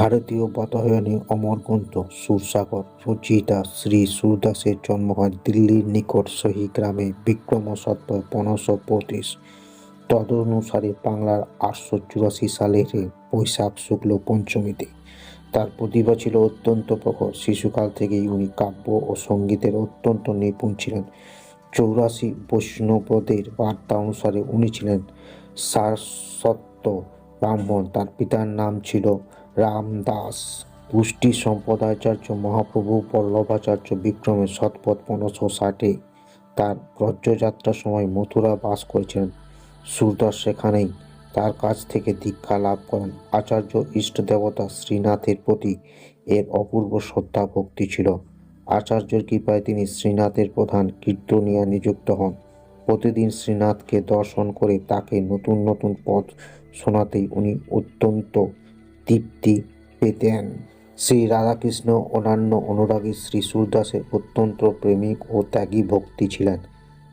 ভারতীয় বাতায়নে অমরগ্রন্থ সুরসাগর রচয়িতা শ্রী সুরদাসের জন্ম হয় দিল্লির নিকট সহি গ্রামে বিক্রম সত্য পনেরোশো পঁয়ত্রিশ তদনুসারে বাংলার আটশো চুরাশি সালের বৈশাখ শুক্ল পঞ্চমীতে। তার প্রতিভা ছিল অত্যন্ত প্রখর। শিশুকাল থেকেই উনি কাব্য ও সঙ্গীতের অত্যন্ত নিপুণ ছিলেন। চৌরাশি বৈষ্ণবদের বার্তা অনুসারে উনি ছিলেন সারস্বত ব্রাহ্মণ। তার পিতার নাম ছিল রামদাস। পুষ্টি সম্প্রদায়াচার্য মহাপ্রভু পল্লভাচার্য বিক্রমের শতপথ পনেরোশো ষাটে তার ব্রজযাত্রার সময় মথুরা বাস করেছিলেন। সুরদাস সেখানেই তার কাছ থেকে দীক্ষা লাভ করেন। আচার্য ইষ্ট দেবতা শ্রীনাথের প্রতি এর অপূর্ব শ্রদ্ধা ভক্তি ছিল। আচার্যের কৃপায় তিনি শ্রীনাথের প্রধান কীর্তনিয়া নিযুক্ত হন। প্রতিদিন শ্রীনাথকে দর্শন করে তাকে নতুন নতুন পথ শোনাতেই উনি অত্যন্ত তৃপ্তি পেতেন। শ্রী রাধাকৃষ্ণ অন্যান্য অনুরাগী শ্রী সুরদাসের অত্যন্ত প্রেমিক ও ত্যাগী ভক্তি ছিলেন।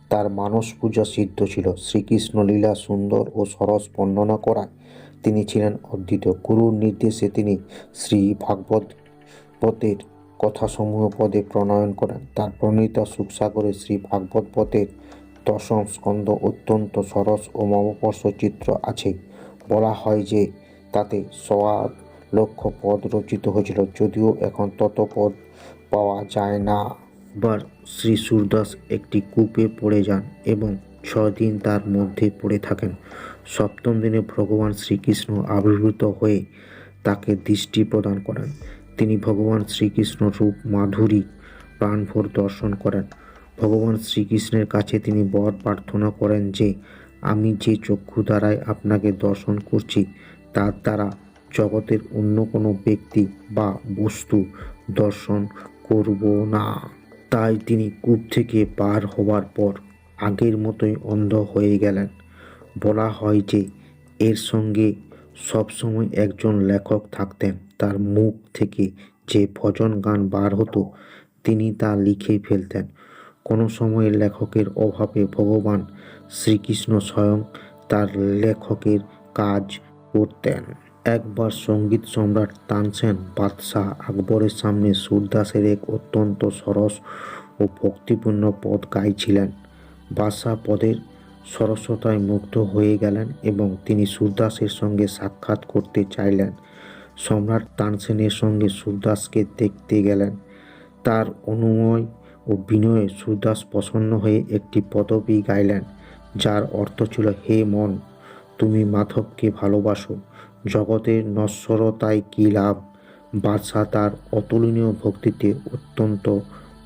তার মানস পূজা সিদ্ধ ছিল। শ্রীকৃষ্ণ লীলা সুন্দর ও সরস বর্ণনা করায় তিনি ছিলেন অদ্বিতীয় গুরুর নির্দেশে তিনি শ্রী ভাগবত পথের কথাসমূহ পদে প্রণয়ন করেন। তার প্রণীতা সুখসাগরে শ্রী ভাগবত পথের দশম স্কন্ধ অত্যন্ত সরস ও মমপর্ষ চিত্র আছে। বলা হয় যে তাতে সোয়া লক্ষ পদ রচিত হয়েছিল, যদিও এখন তত পদ পাওয়া যায় না। বার শ্রী সুরদাস একটি কূপে পড়ে যান এবং ছয় দিন তার মধ্যে পড়ে থাকেন। সপ্তম দিনে ভগবান শ্রীকৃষ্ণ আবির্ভূত হয়ে তাকে দৃষ্টি প্রদান করেন। তিনি ভগবান শ্রীকৃষ্ণ রূপ মাধুরী প্রাণভর দর্শন করেন। ভগবান শ্রীকৃষ্ণের কাছে তিনি বর প্রার্থনা করেন যে, আমি যে চক্ষু দ্বারায় আপনাকে দর্শন করছি তার দ্বারা জগতের অন্য কোনো ব্যক্তি বা বস্তু দর্শন করব না। তাই তিনি কূপ থেকে পার হওয়ার পর আগের মতোই অন্ধ হয়ে গেলেন। বলা হয় যে এর সঙ্গে সবসময় একজন লেখক থাকতেন। তার মুখ থেকে যে ভজন গান বার হতো, তিনি তা লিখে ফেলতেন। কোনো সময় লেখকের অভাবে ভগবান শ্রীকৃষ্ণ স্বয়ং তার লেখকের কাজ করতেন। একবার সংগীত সম্রাট তানসেন বাদশাহ আকবরের সামনে সুরদাসের এক অত্যন্ত সরস ও ভক্তিপূর্ণ পদ গাইছিলেন। বাদশাহ পদের সরস্বতায় মুগ্ধ হয়ে গেলেন এবং তিনি সুরদাসের সঙ্গে সাক্ষাৎ করতে চাইলেন। সম্রাট তানসেনের সঙ্গে সুরদাসকে দেখতে গেলেন। তার অনুময় ও বিনয়ে সুরদাস প্রসন্ন হয়ে একটি পদবী গাইলেন, যার অর্থ ছিল, হে মন তুমি মাধবকে ভালোবাসো। জগতের নশ্বরতায় কী লাভ? বাদশাহ তার অতুলনীয় ভক্তিতে অত্যন্ত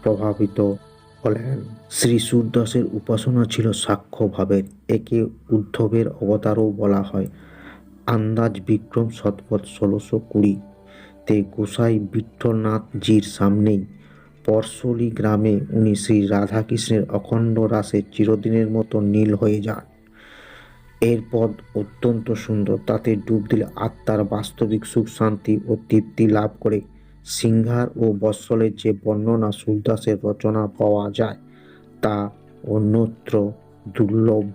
প্রভাবিত হলেন। শ্রী সুরদাসের উপাসনা ছিল সাক্ষ্য ভাবের একে উদ্ধবের অবতারও বলা হয়। আন্দাজ বিক্রম শতপথ ষোলোশো কুড়ি। তে গোসাই বিঠ্ঠলনাথজির সামনেই পরশলি গ্রামে উনি শ্রী রাধাকৃষ্ণের অখণ্ড রাসে চিরদিনের মতো নীল হয়ে যান। এর পদ অত্যন্ত সুন্দর। তাতে ডুব দিলে আত্মার বাস্তবিক সুখ, শান্তি ও তৃপ্তি লাভ করে। সিংহার ও বৎসলের যে বর্ণনা সুরদাসের রচনা পাওয়া যায়, তা অন্যত্র দুর্লভ।